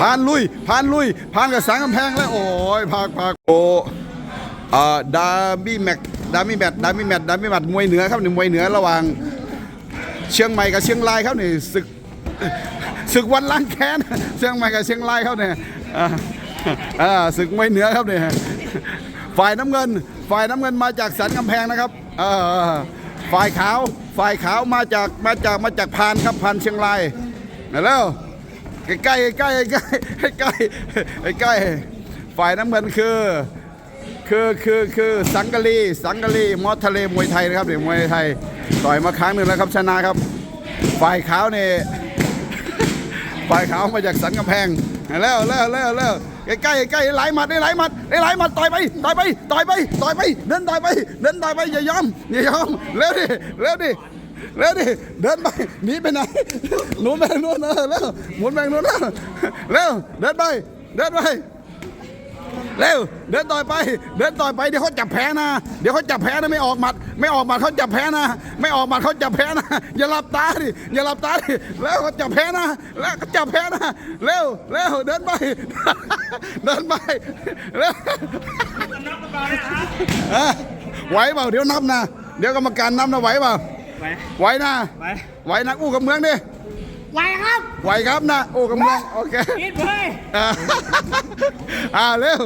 ผ่านลุยผ่านลุยผ่านกับสังกำแพงแล้วโอ้ยพากพากโอเอ่อดาบี้แม็กดาบี้แมตดาบี้แมตดาบี้แมตมวยเหนือครับนี่มวยเหนือระหว่างเชียงใหม่กับเชียงรายครับนี่ศึกศึกวันล้างแค้นเชียงใหม่กับเชียงรายครับเนี่ยศึกมวยเหนือครับเนี่ยฝ่ายน้ำเงิน ฝ่ายน้ำเงินมาจากสันกำแพงนะครับฝ่ายขาวฝ่ายขาวมาจากมาจากมาจากพานครับพานเชียงรายมาแล้ว ใกล้ใกล้ใกล้ใกล้ใกล้ใกล้ฝ่ายน้ำเงินคือ คือคือคือสังกะลีสังกะลีมอทะเลมวยไทยนะครับเดี๋ยวมวยไทยต่อยมาครั้งหนึ่งแล้วครับชนะครับ ฝ่ายขาวเนี่ยฝ่ายขาวมาจากสันกำแพงแล้วแล้วแล้วแล้วใกล้ใกล้ใกล้ไหลหมัดได้ไหลหมัดได้ไหลหมัดต่อยไปต่อยไปต่อยไปต่อยไปเดินต่อยไปเดินต่อยไปอย่ายอมอย่ายอมเร็วดิเร็วดิ เร็วดิเดินไปหนีไปไหนหนุนไปหนุนเออเร็วหมุนไปหนุนเร็วเร็วเดินไป เดินไปเร็วเดินต่อยไป เดินต่อยไปเดี๋ยวเขาจับแพ้นะ เดี๋ยวเขาจับแพ้นะไม่ออกหมัด ไม่ออกหมัดเขาจับแพ้นะ ไม่ออกหมัดเขาจับแพ้นะ อย่าหลับตาดิอย่าหลับตาดิแล้วเขาจับแพ้นะ แล้วเขาจับแพ้นะเร็วเร็วเดินไป เดินไปเร็วอะไหวเปล่าเดี๋ยวนับนะ เดี๋ยวกรรมการนับนะไหวเปล่า ไปไหวนะไปไหวนะอู้กับเมืองดิไวครับไหวครับนะอู้กับเมืองโอเคกินเฮ้ยอ่าอ่าเร็ว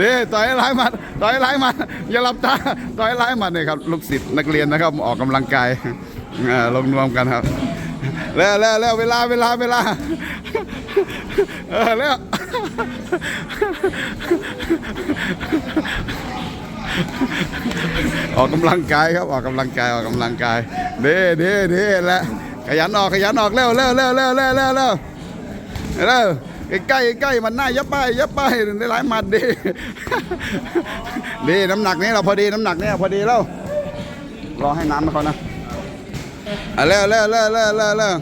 นี่ต่อยให้หลายหมัดต่อยให้หลายหมัดอย่าหลับตาต่อยให้หลายหมัดนี่ครับลูกศิษย์นักเรียนนะครับออกกำลังกายอ่าลงนวมกันครับแล้วแล้วแล้วเวลาเวลาเวลาเออแล้ว ออกกำลังกายครับออกกำลังกายออกกำลังกายเด้เด้เด้แหละขยันออกขยันออกเร็วเร็วเร็วเร็วเร็วเร็วเร็วเร็วใกล้ใกล้มันหน้ายับไปยับไปได้หลายหมัดดีดีน้ำหนักนี้เราพอดีน้ำหนักนี้พอดีแล้วรอให้น้ำเขานะอะเร็วเร็วเร็วเร็วเร็วเร็ว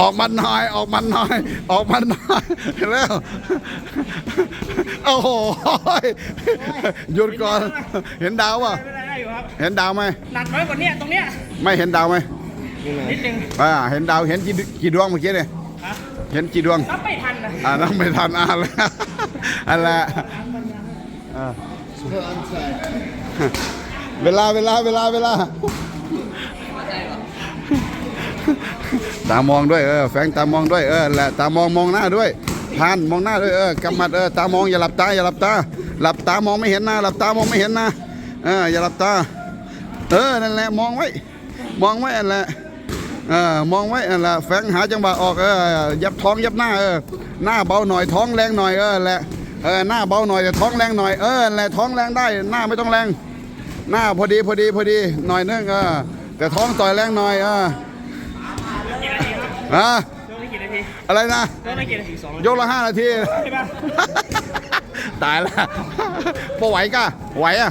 ออกมันหน่อย ออกมันหน่อย ออกมันหน่อยเร็วโอ้โหหยุดก่อน เห็นดาวป่ะ ไม่ได้ได้อยู่ครับ เห็นดาวไหมหนักน้อยกว่านี้ตรงเนี้ย ไม่เห็นดาวไหมนิดนึงอ่าเห็นดาวเห็นกี่กี่ดวงเมื่อกี้เนี่ยฮะเห็นกี่ดวงนับไม่ทันนะอ่านั่งไม่ทันอ่านแล้วอันละอ่าเวลาเวลาเวลาเวลา ตามองด้วยเออแฟงตามองด้วยเออแหละตามองมองหน้าด้วยทานมองหน้าด้วยเออกำมัดเออตามองอย่าหลับตาอย่าหลับตา หลับตามองไม่เห็นหน้าหลับตามองไม่เห็นหน้าเอออย่าหลับตา เออนั่นแหละมองไว้ มองไว้นั่นแหละเออมองไว้นั่นแหละแฝงหาจังหวะออกเออยับท้องยับหน้าเออหน้าเบาหน่อยท้องแรงหน่อยเออแหละเออหน้าเบาหน่อยแต่ท้องแรงหน่อยเออแหละท้องแรงได้หน้าไม่ต้องแรง หน้าพอดีพอดีพอดีหน่อยนึงเออแต่ท้องต่อยแรงหน่อยเออ อะโดนไปกี่นาทีอะไรนะโดนไปกี่นาทีสองยกละห้านาที ใช่ปะตายละพอไหวก็ไหวอะ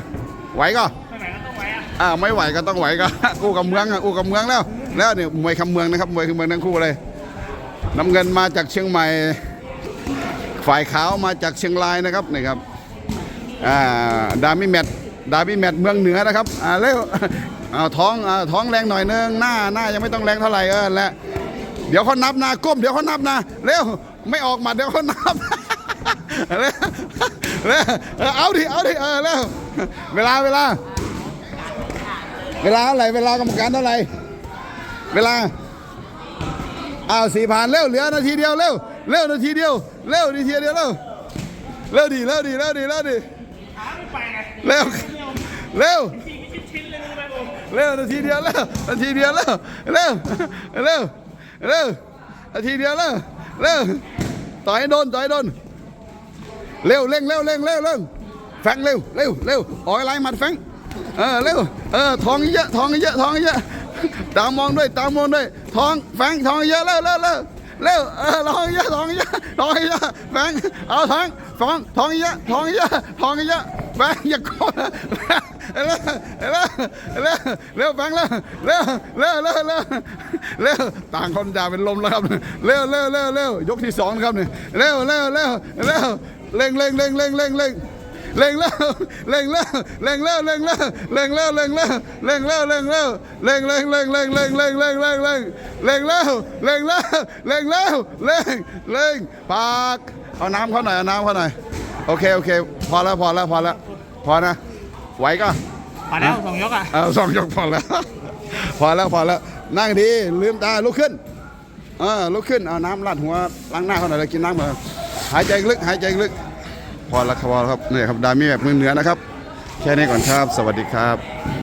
ไหวก็ไม่ไหวก็ต้องไหวอะอ่าไม่ไหวก็ต้องไหวก็ อู้กับเมืองอะอู้กับเมืองแล้ว แล้วเนี่ยมวยคำเมืองนะครับมวยคำเมืองทั้งคู่เลยน้ำเงินมาจากเชียงใหม่ ฝ่ายขาวมาจากเชียงรายนะครับนี่ครับอ่าดามิแมทดามิแมทเมืองเหนือนะครับอ่าเร็วเอาท้องอ่าท้องแรงหน่อยนึงหน้าหน้ายังไม่ต้องแรงเท่าไหร่เออและ เดี๋ยวเขานับนะก้มเดี๋ยวเขานับนะเร็วไม่ออกหมัดเดี๋ยวเขานับเร็วเร็วเอาดิเอาดิเออเร็วเวลาเวลา เวลาเท่าไรเวลากรรมการเท่าไหร่เวลาอ้าวสี่ผ่านเร็วเหลือนาทีเดียวเร็วเร็วนาทีเดียวเร็วนาทีเดียวเร็วเร็วดีเร็วดีเร็วดีเร็วดีเร็วเร็วเร็วนาทีเดียวเร็วนาทีเดียวเร็วเร็วเร็ว เร็วนาทีเดียวเร็วเร็วต่อยโดนต่อยโดนเร็วเร่งเร็วเร่งเร็วเร็วแฟงเร็วเร็วเร็วออกไล่หมัดแฟงเออเร็วเออทองเยอะทองเยอะทองเยอะตามองด้วยตามองด้วยทองแฟงทองเยอะเร็วเร็วเร็วเร็วเออทองเยอะทองเยอะทองเยอะแฟงเอาทองฟองทองเยอะทองเยอะทองเยอะ แฟงอย่าโกงเร็วเร็วเร็วเร็วแฟงเร็วเร็วเร็วเร็วเร็วเร็วต่างคนด่าเป็นลมแล้วครับเร็วเร็วเร็วเร็วยกที่สองครับเนี่ยเร็วเร็วเร็วเร็วเร่งเร่งเร่งเร่งเร่งเร่งเร่งแล้วเร่งแล้วเร่งแล้วเร่งแล้วเร่งแล้วเร่งแล้วเร่งแล้วเร่งแล้วเร่งเร่งเร่งเร่งเร่งเร่งเร่งเร่งเร่งเร่งแล้วเร่งแล้วเร่งแล้วเร่งเร่งปากเอาน้ำเขาหน่อยเอาน้ำเขาหน่อยโอเคโอเคพอแล้วพอแล้วพอแล้ว พอนะไหวก็ไปแล้วสองยกอะเอาสองยกพอแล้ว พอแล้วพอแล้วนั่งดีลืมตาลุกขึ้นเออลุกขึ้นเอาน้ำราดหัวล้างหน้าเขาหน่อยแล้วกินน้ำมาหายใจลึกหายใจลึก พอแล้วครับพอแล้วครับนี่ครับดามี่แบบมือเหนือนะครับ แค่นี้ก่อนครับ สวัสดีครับ